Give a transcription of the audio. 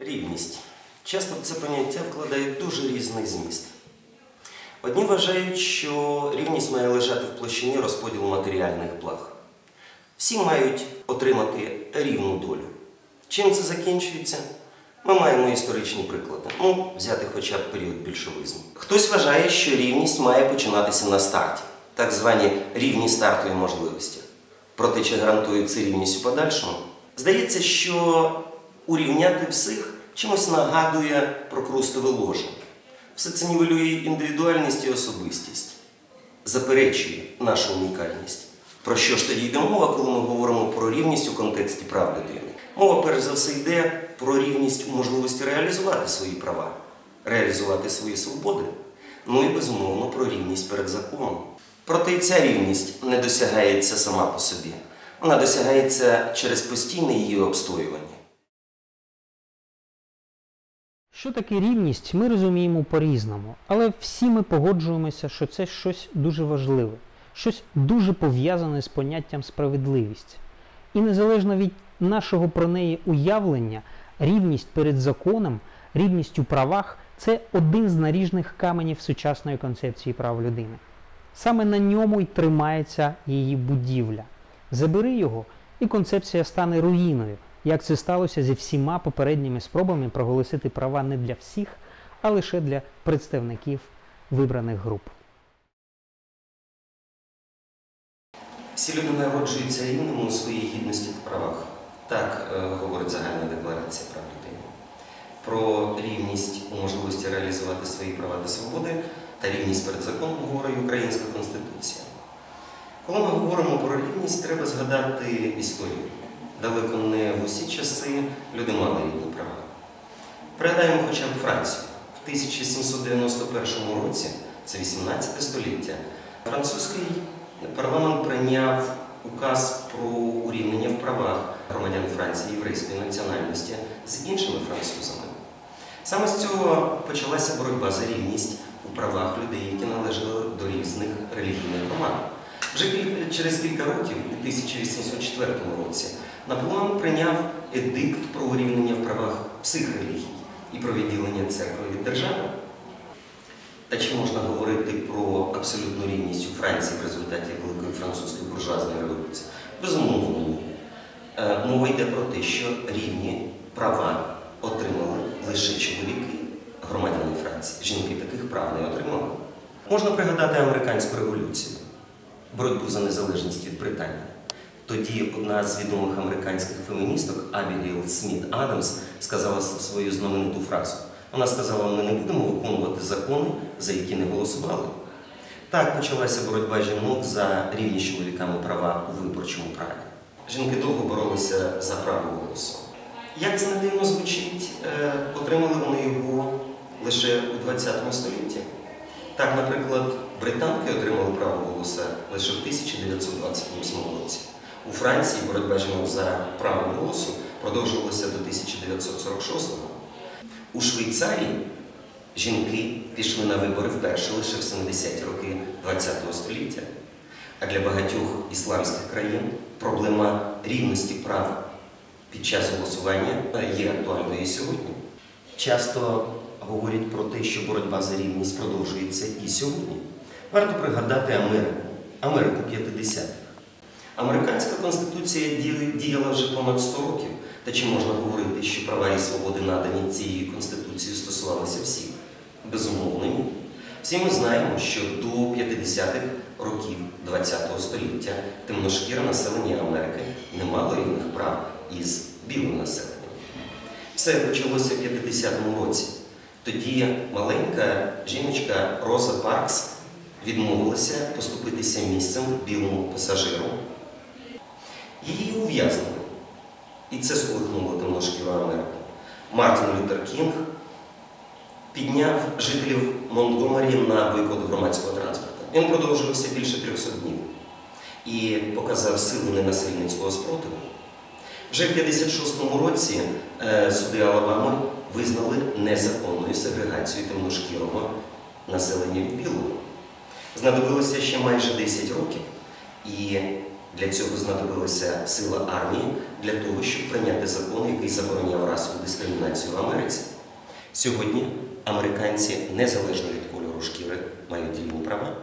Рівність. Часто в це поняття вкладають дуже різний зміст. Одні вважають, що рівність має лежати в площині розподілу матеріальних благ. Всі мають отримати рівну долю. Чим це закінчується? Ми маємо історичні приклади. Ну, взяти хоча б період більшовизму. Хтось вважає, що рівність має починатися на старті, так звані рівні стартові можливості. Проте чи гарантує це рівність у подальшому? Здається, що урівняти всіх чимось нагадує про крустове ложе. Все це нівелює індивідуальність і особистість, заперечує нашу унікальність. Про що ж тоді йде мова, коли ми говоримо про рівність у контексті прав людини? Мова, перш за все, йде про рівність у можливості реалізувати свої права, реалізувати свої свободи, ну і безумовно про рівність перед законом. Проте і ця рівність не досягається сама по собі. Вона досягається через постійне її обстоювання. Що таке рівність, ми розуміємо по-різному, але всі ми погоджуємося, що це щось дуже важливе, щось дуже пов'язане з поняттям справедливість. І незалежно від нашого про неї уявлення, рівність перед законом, рівність у правах це один з наріжних каменів сучасної концепції прав людини. Саме на ньому й тримається її будівля. Забери його, і концепція стане руїною, як це сталося зі всіма попередніми спробами проголосити права не для всіх, а лише для представників вибраних груп. Всі люди народжуються рівними у своїй гідності та правах. Так е, говорить загальна декларація прав людини. Про рівність у можливості реалізувати свої права та свободи та рівність перед законом говорить Українська Конституція. Коли ми говоримо про рівність, треба згадати історію. Далеко не в усі часи люди мали рівні права. Пригадаємо хоча б Францію. В 1791 році, це 18 століття, французький парламент прийняв указ про урівнення в правах громадян Франції єврейської національності з іншими французами. Саме з цього почалася боротьба за рівність у правах людей, які належали до різних релігійних громад. Вже через кілька років, у 1804 році, Наполеон прийняв едикт про урівнення в правах всіх релігій і про відділення церкви від держави. Та чи можна говорити про абсолютну рівність у Франції в результаті Великої французької буржуазної революції? Безумовно, ні. Е, мова йде про те, що рівні права отримали лише чоловіки, громадяни Франції. Жінки таких прав не отримали. Можна пригадати американську революцію, боротьбу за незалежність від Британії. Тоді одна з відомих американських феміністок Абігейл Сміт Адамс сказала свою знамениту фразу. Вона сказала, ми не будемо виконувати закони, за які не голосували. Так почалася боротьба жінок за рівні з чоловіками права у виборчому праві. Жінки довго боролися за право голосу. Як це не дивно звучить, е, отримали вони його лише у ХХ столітті. Так, наприклад, британки отримали право голосу лише в 1928 році. У Франції боротьба жінок за право голосу продовжувалася до 1946 року. У Швейцарії жінки пішли на вибори вперше лише в 70-ті роки ХХ століття. А для багатьох ісламських країн проблема рівності прав під час голосування є актуальною і сьогодні. Часто говорять про те, що боротьба за рівність продовжується і сьогодні. Варто пригадати Америку, Америку 50-х. Американська конституція діяла вже понад 100 років. Та чи можна говорити, що права і свободи надані цією конституцією стосувалися всіх? Безумовно, ні. Всі ми знаємо, що до 50-х років ХХ століття темношкіре населення Америки не мало рівних прав із білим населенням. Все почалося в 50-му році. Тоді маленька жіночка Роза Паркс відмовилася поступитися місцем білому пасажиру. Її ув'язнили. І це сколихнуло темношкіру Америку. Мартін Лютер Кінг підняв жителів Монтгомері на бойкот громадського транспорту. Він продовжувався більше 300 днів і показав силу ненасильницького спротиву. Вже в 56-му році е, суди Алабами визнали незаконною сегрегацію темношкірого населення від білого знадобилося ще майже 10 років, і для цього знадобилася сила армії для того, щоб прийняти закон, який забороняв расову дискримінацію в Америці. Сьогодні американці незалежно від кольору шкіри мають рівні права.